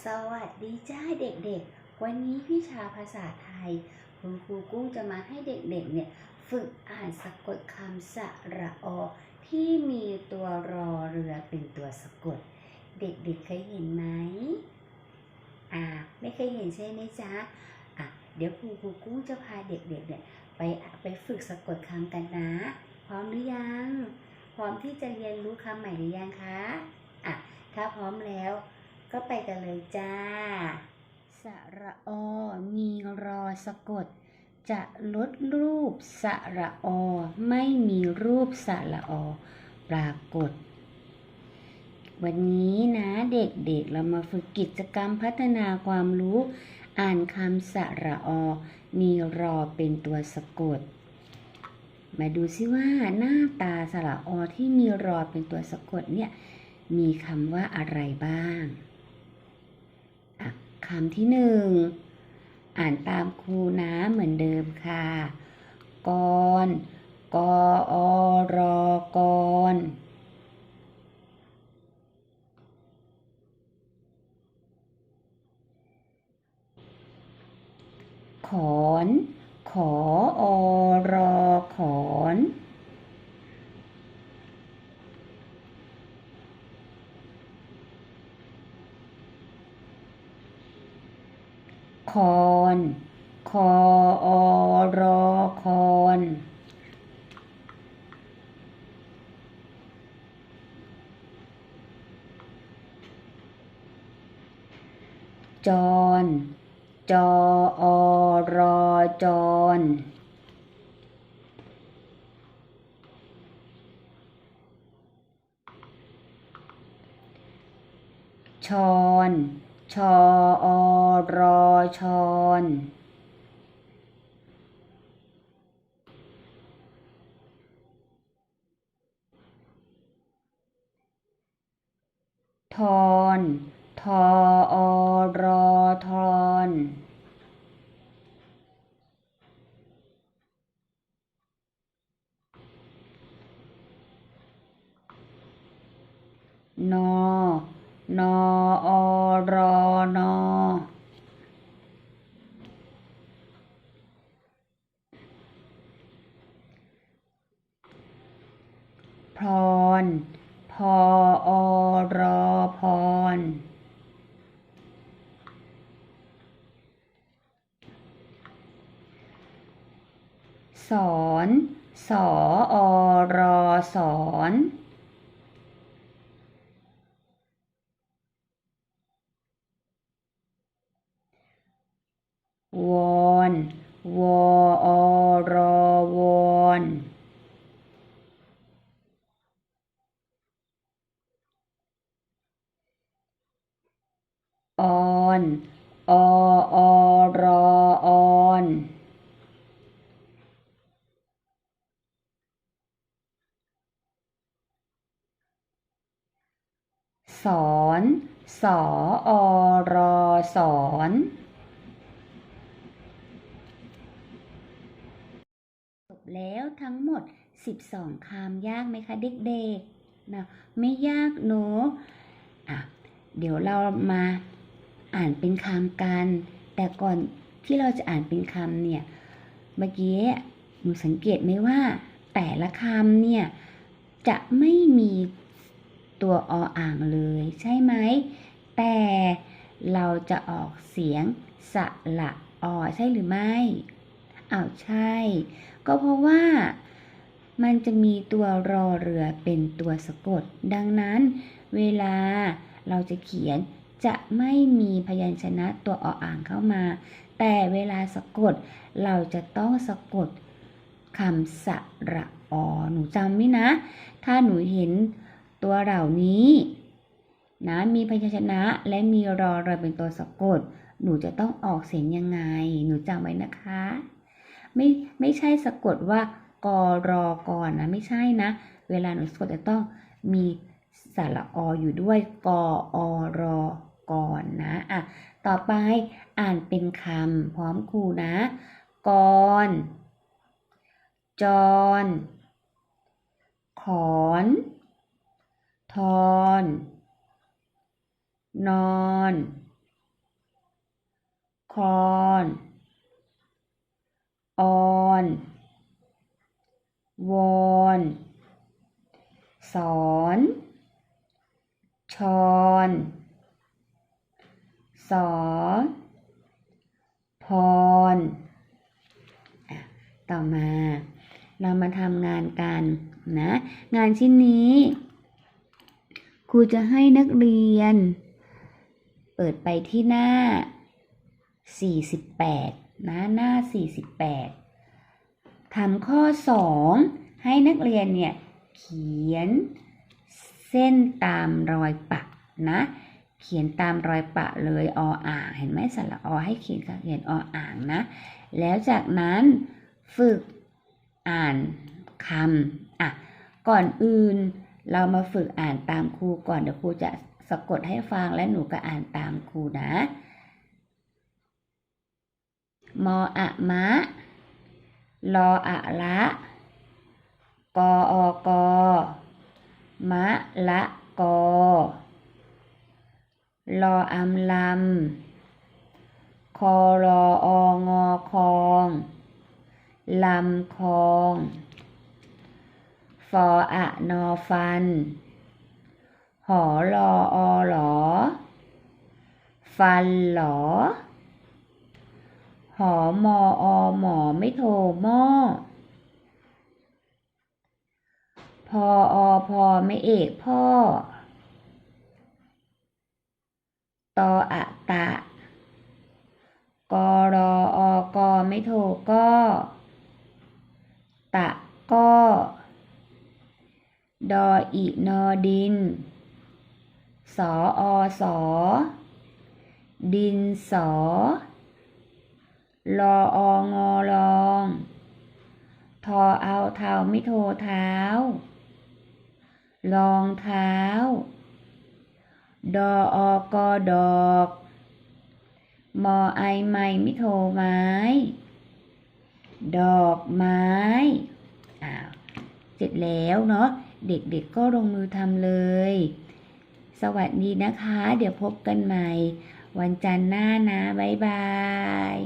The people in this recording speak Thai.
สวัสดีจ้าเด็กๆ วันนี้วิชาภาษาไทย คุณครูกุ้งจะมาให้เด็กๆ เนี่ย ฝึกอ่านสะกดคำสระอ ที่มีตัวรอเรือเป็นตัวสะกด เด็กๆเคยเห็นไหม อ่า ไม่เคยเห็นใช่ไหมจ๊ะ อะ เดี๋ยวครูครูกุ้งจะพาเด็กๆ เนี่ยไปไปฝึกสะกดคำกันนะ พร้อมหรือยัง พร้อมที่จะเรียนรู้คำใหม่หรือยังคะ อะ ถ้าพร้อมแล้ว ก็ไปกันเลยจ้า สระอมีรอสะกด จะลดรูปสระอไม่มีรูปสระอปรากฏ วันนี้นะเด็กๆเรามาฝึกกิจกรรมพัฒนาความรู้ อ่านคำสระอมีรอเป็นตัวสะกดมาดูซิว่าหน้าตาสระอที่มีรอเป็นตัวสะกดเนี่ย มีคำว่าอะไรบ้าง คำที่หนึ่งอ่านตามครูนะเหมือนเดิมค่ะกอนกออรอกรขอน ขออรอขอน คอนคออรอคอนจรจออรอจรชอน ชออรอชอนทอนทออรอทอนนอ นออรอนอพร พออรอพรสอน สออรอสอน สอนสออรอสอนจบแล้วทั้งหมด 12 คำยากไหมคะเด็กๆนะไม่ยากเนอะอะเดี๋ยวเรามาอ่านเป็นคำกัน แต่ก่อนที่เราจะอ่านเป็นคำเนี่ย เมื่อกี้หนูสังเกตไหมว่า แต่ละคำเนี่ย จะไม่มี ตัวออ่างเลยใช่ไหม แต่เราจะออกเสียงสะระอใช่หรือไม่อ้าวใช่ ก็เพราะว่ามันจะมีตัวรอเรือเป็นตัวสะกด ดังนั้น เวลาเราจะเขียนจะไม่มีพยัญชนะตัวออ่างเข้ามา แต่เวลาสะกดเราจะต้องสะกดคำสระอหนูจำไว้นะ ถ้าหนูเห็น ตัวเหล่านี้นะมีพยัญชนะและมีรอเรือเป็นตัวสะกด หนูจะต้องออกเสียงยังไง หนูจำไว้นะคะ ไม่ไม่ใช่สะกดว่ากอรอก่อนนะไม่ใช่นะ เวลาหนูสะกดจะต้องมีสระออยู่ด้วยกออรอก่อนนะอะต่อไปอ่านเป็นคำพร้อมครูนะกรจรขอน ทอน นอน คอนออน วอน สอน ชอนสอพรอะต่อมาเรามาทำงานกันนะ งานชิ้นนี้ ครูจะให้นักเรียน เปิดไปที่หน้า 48 นะหน้า 48ทำข้อ 2 ให้นักเรียนเนี่ยเขียนเส้นตามรอยปะนะ เขียนตามรอยปะเลยออ่างเห็นไหมสระอให้เขียนเขียนออ่างนะ แล้วจากนั้นฝึกอ่านคำอะก่อนอื่น เรามาฝึกอ่านตามครูก่อนเดี๋ยวครูจะสะกดให้ฟังและหนูก็อ่านตามครูนะ มออะมะ ลออะละกออกอมะละกอ ลออำลำคอรอองอคองลำคอง ฟออะนอฟัน หอรออหลอ ฟันหลอ หอมออหมอไม่โทหม้อพออพอไม่เอกพ่อ ตออะตะกอรออกอไม่โทก็ ตะก็ ดออินอดิน สออสอ ดินสอลอองอลอง ทอเอาเท้าไม่โทเท้า รองเท้า ดออกอดอก มอไอไม่ไม่โทไม้ ดอกไม้ อ้าว เสร็จแล้วเนาะ เด็กๆก็ลงมือทำเลย สวัสดีนะคะ เดี๋ยวพบกันใหม่ วันจันทร์หน้านะ บ๊ายบาย